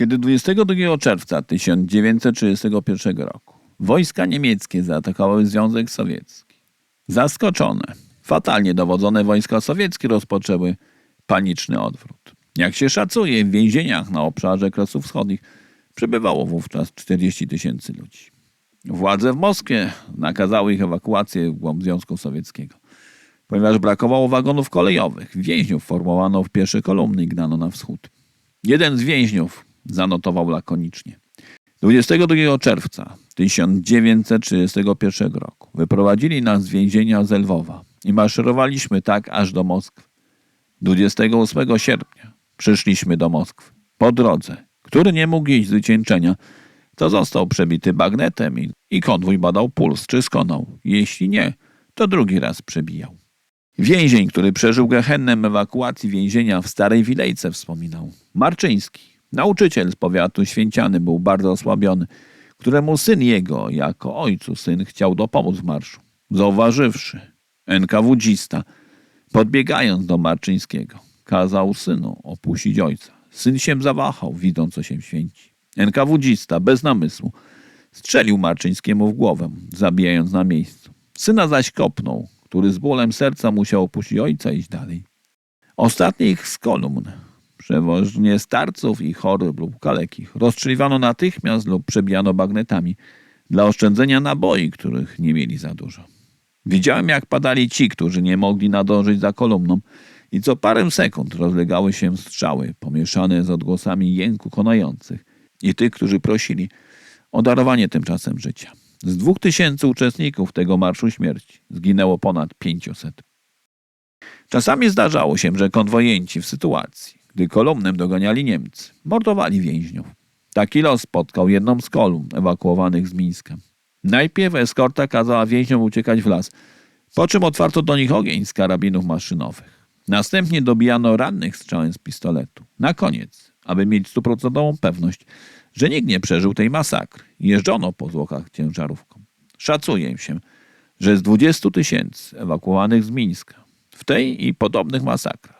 Kiedy 22 czerwca 1931 roku wojska niemieckie zaatakowały Związek Sowiecki, zaskoczone, fatalnie dowodzone wojska sowieckie rozpoczęły paniczny odwrót. Jak się szacuje, w więzieniach na obszarze Kresów Wschodnich przebywało wówczas 40 tysięcy ludzi. Władze w Moskwie nakazały ich ewakuację w głąb Związku Sowieckiego. Ponieważ brakowało wagonów kolejowych, więźniów formowano w pierwsze kolumny i gnano na wschód. Jeden z więźniów zanotował lakonicznie. 22 czerwca 1931 roku wyprowadzili nas z więzienia z Lwowa i maszerowaliśmy tak aż do Moskwy. 28 sierpnia przyszliśmy do Moskwy. Po drodze, który nie mógł iść z wycieńczenia, to został przebity bagnetem i, i konwój badał puls, czy skonał. Jeśli nie, to drugi raz przebijał. Więzień, który przeżył gehennem ewakuacji więzienia w Starej Wilejce wspominał. Marczyński, nauczyciel z powiatu Święciany, był bardzo osłabiony, któremu syn jego, jako ojcu syn, chciał dopomóc w marszu. Zauważywszy, NKWdzista, podbiegając do Marczyńskiego, kazał synu opuścić ojca. Syn się zawahał, widząc, co się święci. NKWdzista, bez namysłu, strzelił Marczyńskiemu w głowę, zabijając na miejscu. Syna zaś kopnął, który z bólem serca musiał opuścić ojca i iść dalej. Ostatnich z kolumn, przewożnie starców i chorych lub kalekich, rozstrzeliwano natychmiast lub przebijano bagnetami dla oszczędzenia naboi, których nie mieli za dużo. Widziałem, jak padali ci, którzy nie mogli nadążyć za kolumną i co parę sekund rozlegały się strzały pomieszane z odgłosami jęku konających i tych, którzy prosili o darowanie tymczasem życia. Z dwóch tysięcy uczestników tego Marszu Śmierci zginęło ponad 500. Czasami zdarzało się, że konwojenci w sytuacji, gdy kolumnem doganiali Niemcy, mordowali więźniów. Taki los spotkał jedną z kolumn ewakuowanych z Mińska. Najpierw eskorta kazała więźniom uciekać w las, po czym otwarto do nich ogień z karabinów maszynowych. Następnie dobijano rannych strzałem z pistoletu. Na koniec, aby mieć stuprocentową pewność, że nikt nie przeżył tej masakry, jeżdżono po zwłokach ciężarówką. Szacuje się, że z 20 tysięcy ewakuowanych z Mińska w tej i podobnych masakrach